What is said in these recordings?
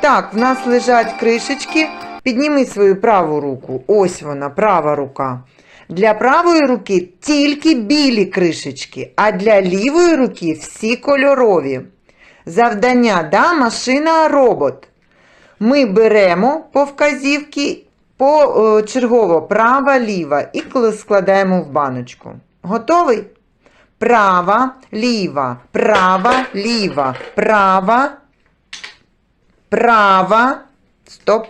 так, в нас лежать кришечки. Підніми свою праву руку. Ось вона, права рука. Для правої руки тільки білі кришечки, а для лівої руки всі кольорові. Завдання да, машина робот. Ми беремо по вказівки по е, чергово права, ліва і складаємо в баночку. Готовий? Права, ліва, права, ліва, права, права, стоп.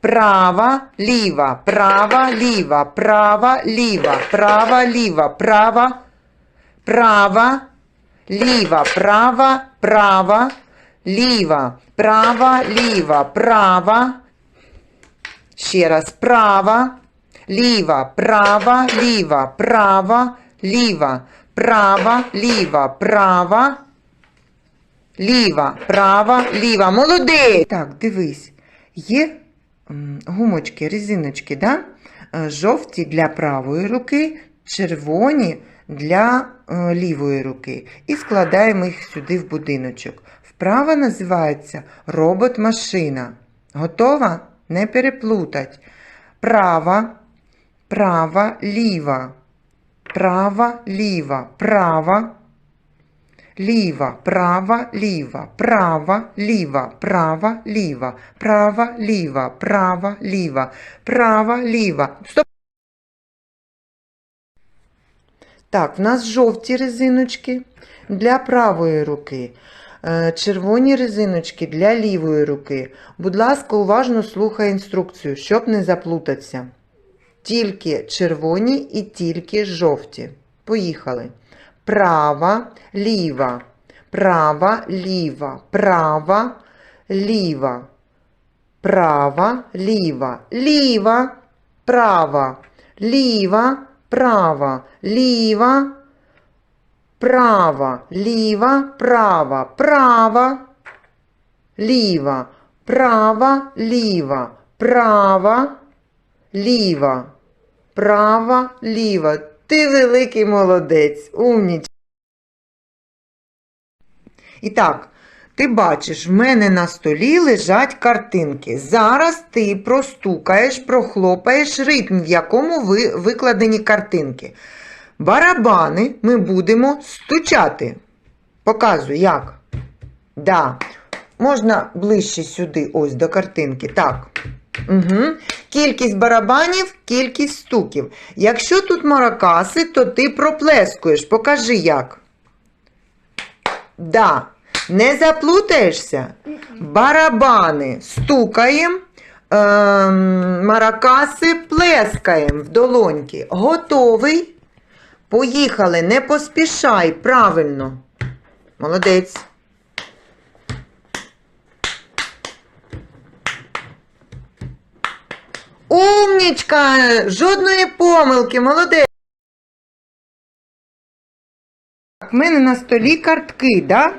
Права, ліва, права, ліва, права, ліва, права, ліва, права, права, ліва, права, права, ліва, права, ліва, права. Ще раз, права, ліва, права, ліва, права, ліва, права, ліва, права, ліва, права, ліва. Молодець! Так, дивись, є гумочки, резиночки, да? Е, жовті для правої руки, червоні для е, лівої руки. І складаємо їх сюди в будиночок. Вправа називається робот-машина. Готова? Не переплутать. Права, права, ліва. Права, ліва, права, ліва, права, ліва, права, ліва, права, ліва, права, ліва, права, ліва, права, ліва. Стоп. Так, в нас жовті резиночки для правої руки. е, Червоні резиночки для лівої руки. Будь ласка, уважно слухай інструкцію, щоб не заплутатися. Тільки червоні і тільки жовті. Поїхали. Права, ліва, права, ліва, права, ліва, права, ліва, ліва, права, ліва, права, ліва, права, ліва, права, права, ліва, права, ліва, права, ліва, права, ліва. Ти великий молодець, умніч. І так, ти бачиш, в мене на столі лежать картинки. Зараз ти простукаєш, прохлопаєш ритм, в якому ви викладені картинки. Барабани ми будемо стучати. Показуй, як. Да. Можна ближче сюди, ось до картинки. Так. Угу. Кількість барабанів, кількість стуків. Якщо тут маракаси, то ти проплескуєш. Покажи як. Да. Не заплутаєшся. Барабани стукаємо, ем, маракаси плескаємо в долоньки. Готовий? Поїхали, не поспішай, правильно. Молодець. Умнічка! Жодної помилки, молодець. В мене на столі картки, да?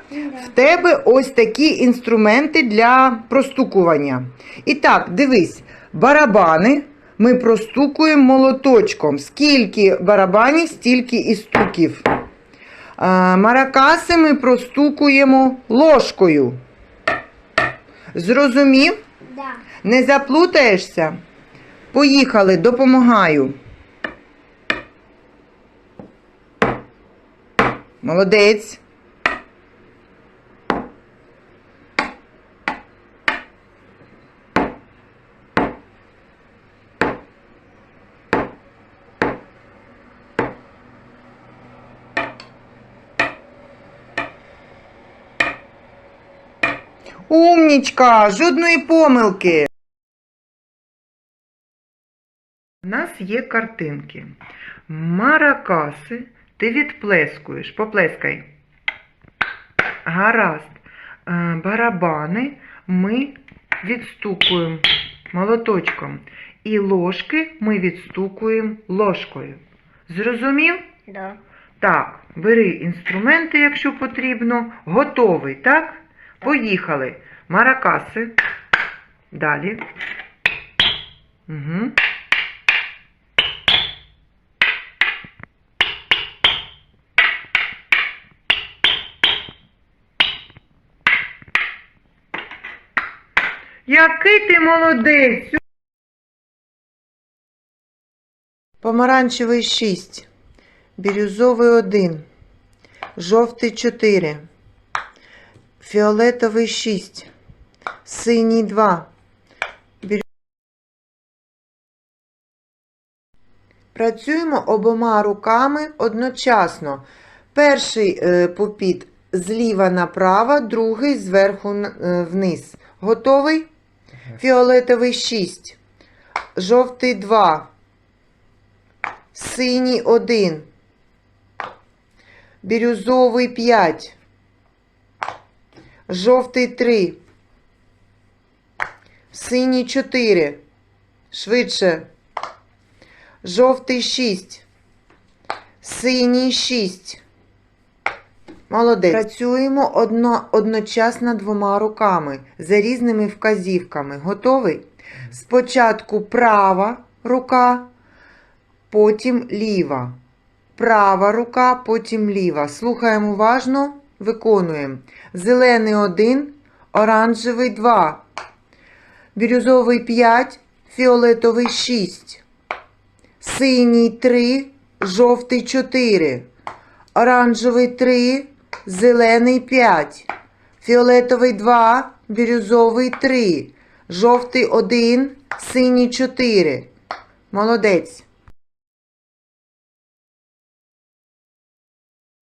В тебе ось такі інструменти для простукування. І так, дивись, барабани ми простукуємо молоточком. Скільки барабанів, стільки і стуків. А, маракаси ми простукуємо ложкою. Зрозумів? Да. Не заплутаєшся? Поїхали, допомагаю. Молодець. Умнічка, жодної помилки. У нас є картинки. Маракаси ти відплескуєш. Поплескай. Гаразд. Е, Барабани ми відстукуємо молоточком. І ложки ми відстукуємо ложкою. Зрозумів? Да. Так, бери інструменти, якщо потрібно. Готовий, так? Поїхали. Маракаси. Далі. Угу. Який ти молодець. Помаранчевий 6. Бірюзовий 1. Жовтий 4. Фіолетовий 6. Синій 2. Бірю- Працюємо обома руками одночасно. Перший е, попіт зліва направо, другий зверху е, вниз. Готовий? Фіолетовий 6. Жовтий 2. Синій 1. Бірюзовий 5. Жовтий 3. Синій 4. Швидше. Жовтий 6. Синій 6. Молодець. Працюємо одно, одночасно двома руками за різними вказівками. Готовий? Спочатку права рука, потім ліва. Права рука, потім ліва. Слухаємо уважно, виконуємо. Зелений 1, оранжевий 2, бірюзовий 5, фіолетовий 6, синій 3, жовтий 4, оранжевий 3, зелений 5, фіолетовий 2, бірюзовий 3, жовтий 1, синій 4. Молодець.